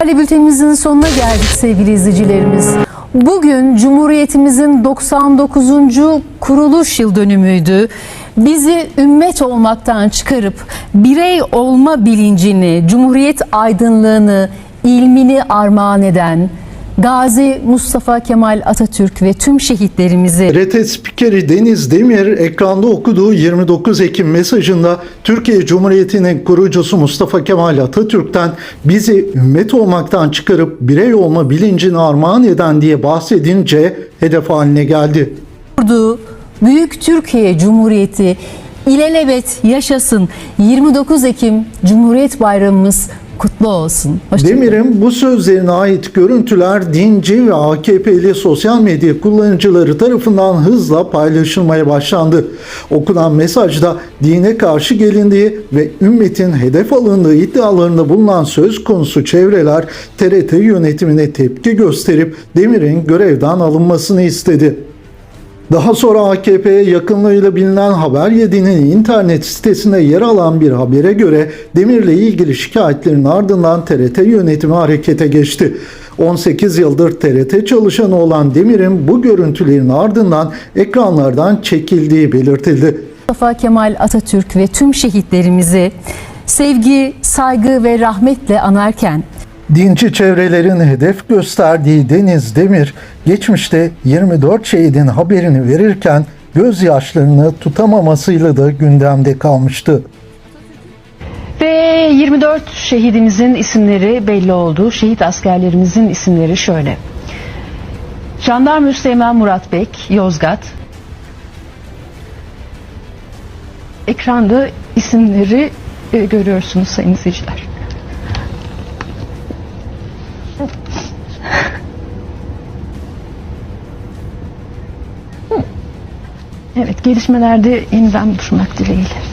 Haberli bültenimizin sonuna geldik sevgili izleyicilerimiz. Bugün Cumhuriyetimizin 99. kuruluş yıl dönümüydü. Bizi ümmet olmaktan çıkarıp birey olma bilincini, cumhuriyet aydınlığını, ilmini armağan eden Gazi Mustafa Kemal Atatürk ve tüm şehitlerimizi TRT spikeri Deniz Demir ekranda okuduğu 29 Ekim mesajında Türkiye Cumhuriyeti'nin kurucusu Mustafa Kemal Atatürk'ten bizi ümmet olmaktan çıkarıp birey olma bilincini armağan eden diye bahsedince hedef haline geldi. kurduğu Büyük Türkiye Cumhuriyeti ilelebet yaşasın. 29 Ekim Cumhuriyet Bayramımız kutlu olsun. Hoşçakalın. Demir'in bu sözlerine ait görüntüler dinci ve AKP'li sosyal medya kullanıcıları tarafından hızla paylaşılmaya başlandı. Okunan mesajda dine karşı gelindiği ve ümmetin hedef alındığı iddialarında bulunan söz konusu çevreler TRT yönetimine tepki gösterip Demir'in görevden alınmasını istedi. Daha sonra AKP'ye yakınlığıyla bilinen Haber 7'nin internet sitesinde yer alan bir habere göre Demir'le ilgili şikayetlerin ardından TRT yönetimi harekete geçti. 18 yıldır TRT çalışanı olan Demir'in bu görüntülerin ardından ekranlardan çekildiği belirtildi. Mustafa Kemal Atatürk ve tüm şehitlerimizi sevgi, saygı ve rahmetle anarken Dinci çevrelerin hedef gösterdiği Deniz Demir, geçmişte 24 şehidin haberini verirken gözyaşlarını tutamamasıyla da gündemde kalmıştı. Ve 24 şehidimizin isimleri belli oldu. Şehit askerlerimizin isimleri şöyle. Jandarma Üsteğmen Murat Bek, Yozgat. Ekranda isimleri e, görüyorsunuz sayın izleyiciler. Evet gelişmelerde yeniden buluşmak dileğiyle.